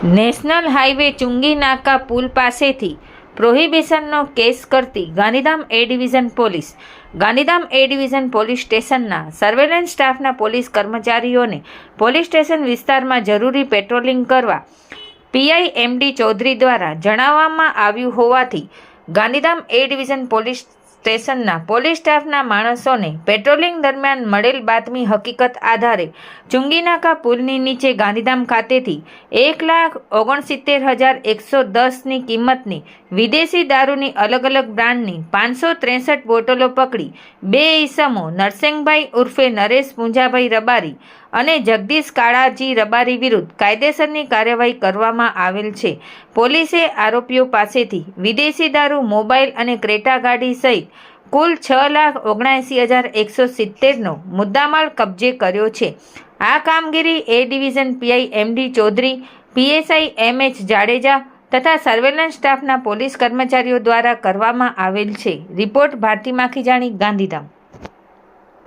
National highway ચુંગી નાકા પુલ પાસેથી પ્રોહિબિશનનો case કરતી Gandhidham A division police. Gandhidham A division police સ્ટેશનના સર્વેલન્સ સ્ટાફના પોલીસ કર્મચારીઓને પોલીસ સ્ટેશન વિસ્તારમાં જરૂરી પેટ્રોલિંગ કરવા પીઆઈ એમડી ચૌધરી દ્વારા જણાવવામાં આવ્યું હોવાથી ગાંધીધામ એ ડિવિઝન પોલીસ સ્ટેશનના પોલીસ સ્ટાફના માણસોને પેટ્રોલિંગ દરમિયાન મળેલ બાતમી હકીકત આધારે ચુંગીનાકા પુલની નીચે ગાંધીધામ ખાતેથી એક લાખ ઓગણસિત્તેર હજાર એકસો દસની કિંમતની વિદેશી દારૂની અલગ અલગ બ્રાન્ડની પાંચસો ત્રેસઠ બોટલો પકડી બે ઈસમો નરસિંહભાઈ ઉર્ફે નરેશ પૂંજાભાઈ રબારી અને જગદીશ કાળાજી રબારી વિરુદ્ધ કાયદેસરની કાર્યવાહી કરવામાં આવેલ છે. પોલીસે આરોપીઓ પાસેથી વિદેશી દારૂ, મોબાઈલ અને ક્રેટા ગાડી સહિત કુલ છ લાખ ઓગણએંસી હજાર એકસો સિત્તેરનો મુદ્દામાલ કબજે કર્યો છે. આ કામગીરી A division PI MD Chaudhary, PSI M H Jadeja તથા સર્વેલન્સ સ્ટાફના પોલીસ કર્મચારીઓ દ્વારા કરવામાં આવેલ છે. રિપોર્ટ ભારતી માખીજાણી ગાંધીધામ.